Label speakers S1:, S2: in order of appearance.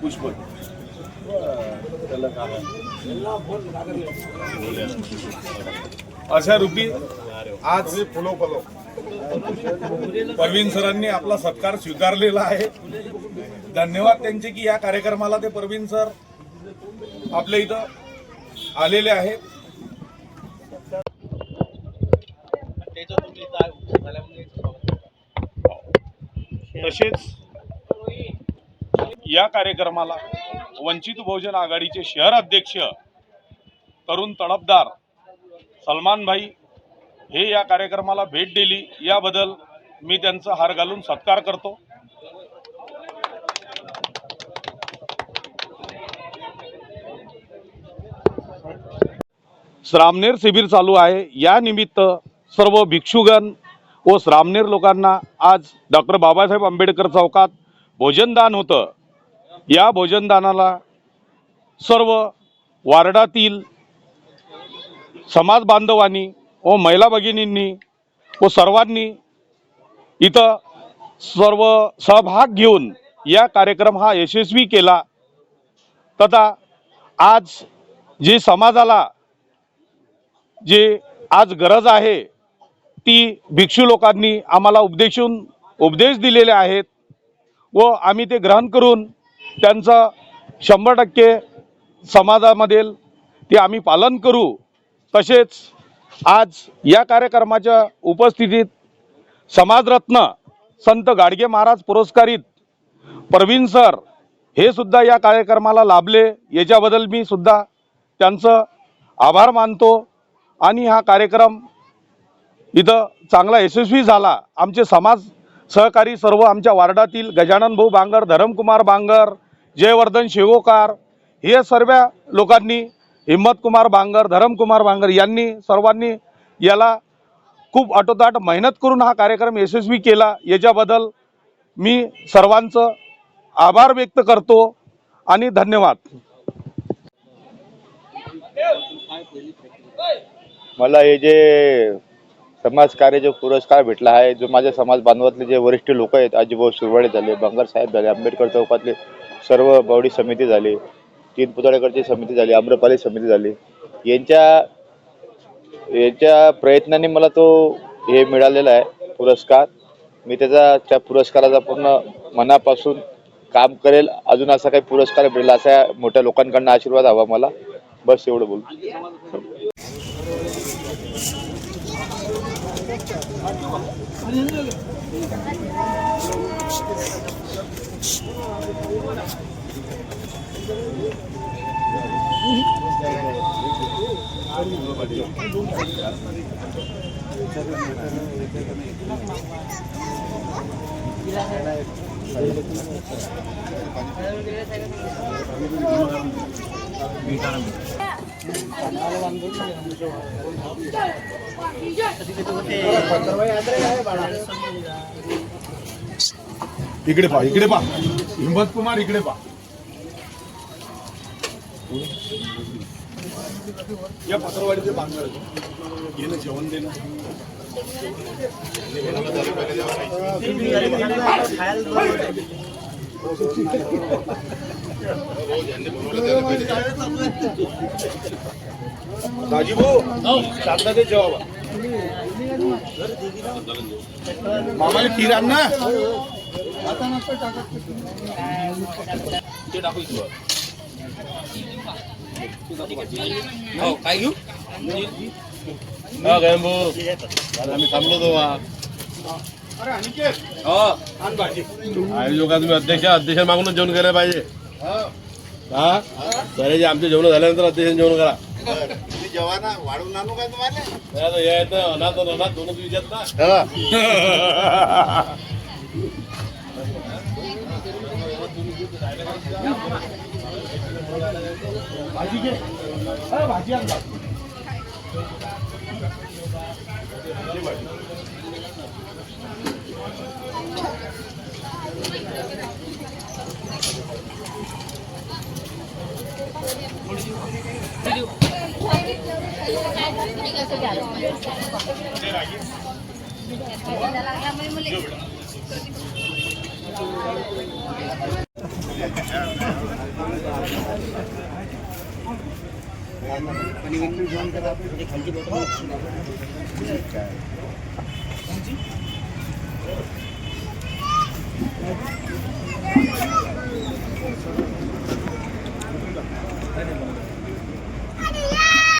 S1: पुष्प अशा रूपी आज प्रवीण सरांनी आपला सत्कार स्वीकारलेला आहे. धन्यवाद त्यांचे की या कार्यक्रमाला ते प्रवीण सर आपल्या इथं आलेले आहेत. तसेच या कार्यक्रमाला वंचित बहुजन आघाडीचे शहर अध्यक्ष तरुण तडफदार सलमान भाई हे या कार्यक्रमाला भेट दिली. याबद्दल मी त्यांचा हार घालून सत्कार करतो. श्रामनेर शिबिर चालू आहे. या निमित्त सर्व भिक्षुगण व श्रामनेर लोकांना आज डॉक्टर बाबासाहेब आंबेडकर चौकात भोजनदान होतं. या भोजनदानाला सर्व वार्डातील समाज बांधवांनी व महिला भगिनींनी व सर्वांनी इथं सर्व सहभाग घेऊन या कार्यक्रम हा यशस्वी केला. तथा आज जे समाजाला जे आज गरज आहे ती भिक्षू लोकांनी आम्हाला उपदेशून उपदेश दिलेले आहेत व आम्ही ते ग्रहण करून त्यांचं शंभर टक्के समाजामधील ते आम्ही पालन करू. तसेच आज या कार्यक्रमाच्या उपस्थितीत समाजरत्न संत गाडगे महाराज पुरस्कारित प्रवीण सर हे सुद्धा या कार्यक्रमाला लाभले. याच्याबद्दल मी सुद्धा त्यांचं आभार मानतो आणि हा कार्यक्रम इथं चांगला यशस्वी झाला. आमचे समाज सहकारी सर्व आमच्या वार्डातील गजानन भाऊ बांगर धरमकुमार बांगर जयवर्धन शेवोकार हे सर्व लोकांनी हिम्मतकुमार बांगर धरमकुमार बांगर यांनी सर्वांनी याला खूप आटोताट मेहनत करून हा कार्यक्रम यशस्वी केला. याच्याबद्दल मी सर्वांचं आभार व्यक्त करतो आणि धन्यवाद.
S2: मला हे जे समाजकार्य जो पुरस्कार भेटला आहे जो माझ्या समाज बांधवातले जे वरिष्ठ लोक आहेत आजीभाऊ सुरवाडे झाले बंगार साहेब झाले आंबेडकर चौकातले सर्व बावडी समिती झाली तीन पुतळेकरची समिती झाली आम्रपाली समिती झाली. यांच्या यांच्या प्रयत्नाने मला तो हे मिळालेला आहे पुरस्कार. मी त्याचा त्या पुरस्काराचा पूर्ण मनापासून काम करेल. अजून असा काही पुरस्कार भेटला असा मोठ्या लोकांकडनं आशीर्वाद हवा मला. बस एवढं बोलतो.
S1: 이 사람 इकडे पा इकडे पहा. हिंमत कुमार इकडे पहा. या पत्रवाडीचे बांधणार ये ना जेवण दे ना दाजी भाऊ मामाला खीर आण ना. ते टाकू इथं.
S3: काय घेऊ?
S1: हा, भाऊ. आम्ही थांबलो तो अरे अनिकेत आण भाजी
S4: आयोजका तुम्ही अध्यक्ष अध्यक्ष मागूनच जेवण करायला पाहिजे. हा? सरे जे आमचे जेवण झाल्यानंतर अध्यक्ष जेवण करा.
S1: तुम्ही जेवाना वाढवून आणू काय तुम्हाला?
S4: ना, अनाथ अनाथ दोनच विचारत ना.
S1: भाजी घे. भाजी आणि विंडो
S5: जॉईन
S3: करा खालची बॉटल